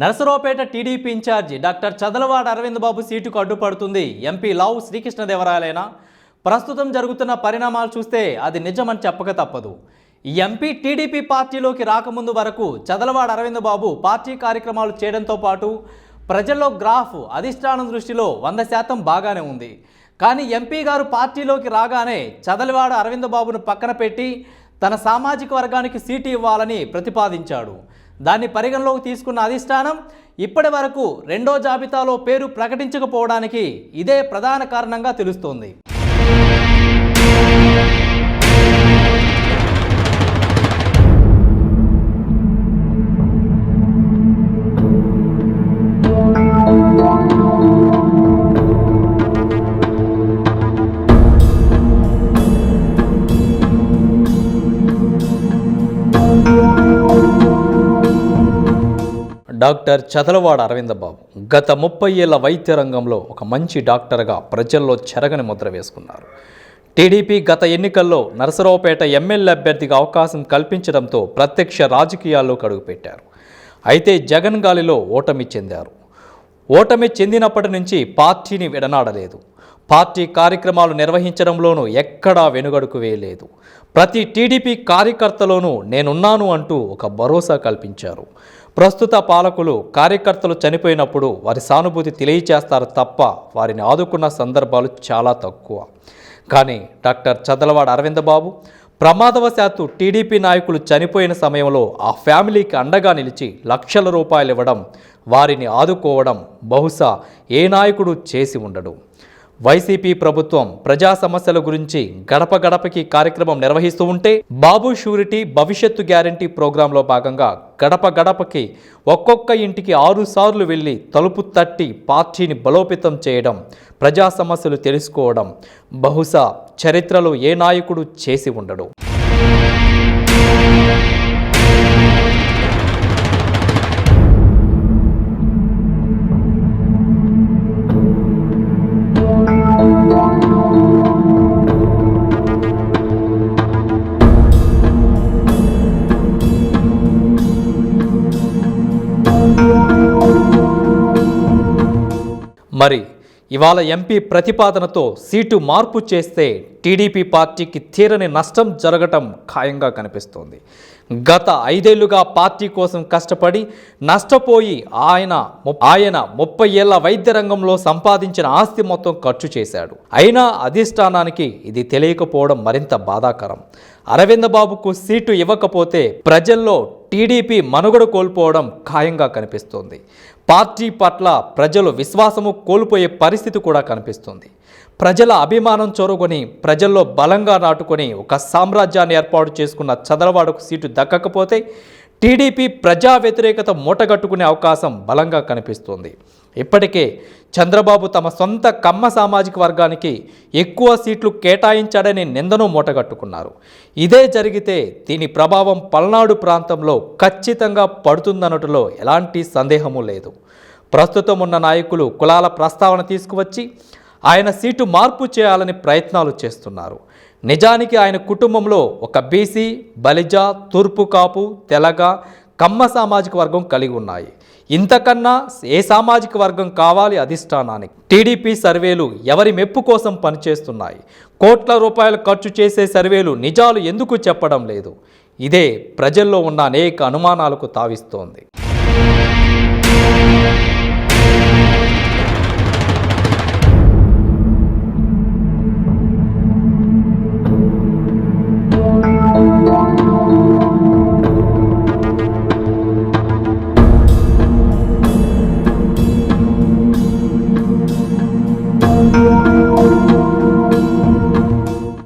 Narasaraopet TDP in charge doctor Chadalavada Aravind Babu సీటుకు అడ్డుపడుతుంది. MP Lavu శ్రీకృష్ణదేవరాయలైనా? ప్రస్తుతం జరుగుతున్న పరిణామాలు చూస్తే అది నిజమని చెప్పక తప్పదు. ఈ ఎంపీ టీడీపీ పార్టీలోకి రాకముందు వరకు చదలవాడ అరవింద్ బాబు పార్టీ కార్యక్రమాలు చేయడంతో పాటు ప్రజల్లో గ్రాఫ్ అధిష్టానం దృష్టిలో వంద శాతం బాగానే ఉంది. కానీ ఎంపీ గారు పార్టీలోకి రాగానే చదలవాడ అరవింద్ బాబును పక్కన పెట్టి తన సామాజిక వర్గానికి సీటు ఇవ్వాలని ప్రతిపాదించాడు. దాన్ని పరిగణలోకి తీసుకున్న అధిష్టానం ఇప్పటి వరకు రెండో జాబితాలో పేరు ప్రకటించకపోవడానికి ఇదే ప్రధాన కారణంగా తెలుస్తోంది. డాక్టర్ చదలవాడ అరవిందబాబు గత ముప్పై ఏళ్ళ వైద్య రంగంలో ఒక మంచి డాక్టర్గా ప్రజల్లో చెరగని ముద్ర వేసుకున్నారు. టీడీపీ గత ఎన్నికల్లో నరసరావుపేట ఎమ్మెల్యే అభ్యర్థిగా అవకాశం కల్పించడంతో ప్రత్యక్ష రాజకీయాల్లో అడుగుపెట్టారు అయితే జగన్ గాలిలో ఓటమి చెందారు. ఓటమి చెందినప్పటి నుంచి పార్టీని విడనాడలేదు. పార్టీ కార్యక్రమాలు నిర్వహించడంలోనూ ఎక్కడా వెనుగడుకు వేయలేదు. ప్రతి టీడీపీ కార్యకర్తలోనూ నేనున్నాను అంటూ ఒక భరోసా కల్పించారు. ప్రస్తుత పాలకులు కార్యకర్తలు చనిపోయినప్పుడు వారి సానుభూతి తెలియచేస్తారు తప్ప వారిని ఆదుకున్న సందర్భాలు చాలా తక్కువ. కానీ డాక్టర్ చదలవాడ అరవింద బాబు ప్రమాదవశాత్తు టీడీపీ నాయకులు చనిపోయిన సమయంలో ఆ ఫ్యామిలీకి అండగా నిలిచి లక్షల రూపాయలు ఇవ్వడం వారిని ఆదుకోవడం బహుశా ఏ నాయకుడు చేసి ఉండడు. వైసీపీ ప్రభుత్వం ప్రజా సమస్యల గురించి గడప గడపకి కార్యక్రమం నిర్వహిస్తూ ఉంటే బాబు షూరిటీ భవిష్యత్తు గ్యారంటీ ప్రోగ్రాంలో భాగంగా గడప గడపకి ఒక్కొక్క ఇంటికి ఆరు సార్లు వెళ్ళి తలుపు తట్టి పార్టీని బలోపేతం చేయడం ప్రజా సమస్యలు తెలుసుకోవడం బహుశా చరిత్రలో ఏ నాయకుడు చేసి ఉండడు. మరి ఇవాళ ఎంపీ ప్రతిపాదనతో సీటు మార్పు చేస్తే టీడీపీ పార్టీకి తీరని నష్టం జరగటం ఖాయంగా కనిపిస్తోంది. గత ఐదేళ్ళుగా పార్టీ కోసం కష్టపడి నష్టపోయి ఆయన ఆయన ముప్పై ఏళ్ళ వైద్య రంగంలో సంపాదించిన ఆస్తి మొత్తం ఖర్చు చేశాడు. అయినా అధిష్టానానికి ఇది తెలియకపోవడం మరింత బాధాకరం. అరవింద్ బాబుకు సీటు ఇవ్వకపోతే ప్రజల్లో టీడీపీ మనుగడ కోల్పోవడం ఖాయంగా కనిపిస్తోంది. పార్టీ పట్ల ప్రజలు విశ్వాసము కోల్పోయే పరిస్థితి కూడా కనిపిస్తుంది. ప్రజల అభిమానం చొరగొని ప్రజల్లో బలంగా నాటుకొని ఒక సామ్రాజ్యాన్ని ఏర్పాటు చేసుకున్న చదలవాడకు సీటు దక్కకపోతే టీడీపీ ప్రజా వ్యతిరేకత మూటగట్టుకునే అవకాశం బలంగా కనిపిస్తుంది. ఇప్పటికే చంద్రబాబు తమ సొంత కమ్మ సామాజిక వర్గానికి ఎక్కువ సీట్లు కేటాయించాడని నిందను మూటగట్టుకున్నారు. ఇదే జరిగితే దీని ప్రభావం పల్నాడు ప్రాంతంలో ఖచ్చితంగా పడుతుందనటలో ఎలాంటి సందేహము లేదు. ప్రస్తుతం ఉన్న నాయకులు కులాల ప్రస్తావన తీసుకువచ్చి ఆయన సీటు మార్పు చేయాలని ప్రయత్నాలు చేస్తున్నారు. నిజానికి ఆయన కుటుంబంలో ఒక బీసీ బలిజ తూర్పు కాపు తెలగ కమ్మ సామాజిక వర్గం కలిగి ఉన్నాయి. ఇంతకన్నా ఏ సామాజిక వర్గం కావాలి అధిష్టానానికి? టీడీపీ సర్వేలు ఎవరి మెప్పు కోసం పనిచేస్తున్నాయి? కోట్ల రూపాయలు ఖర్చు చేసే సర్వేలు నిజాలు ఎందుకు చెప్పడం లేదు? ఇదే ప్రజల్లో ఉన్న అనేక అనుమానాలకు తావిస్తోంది.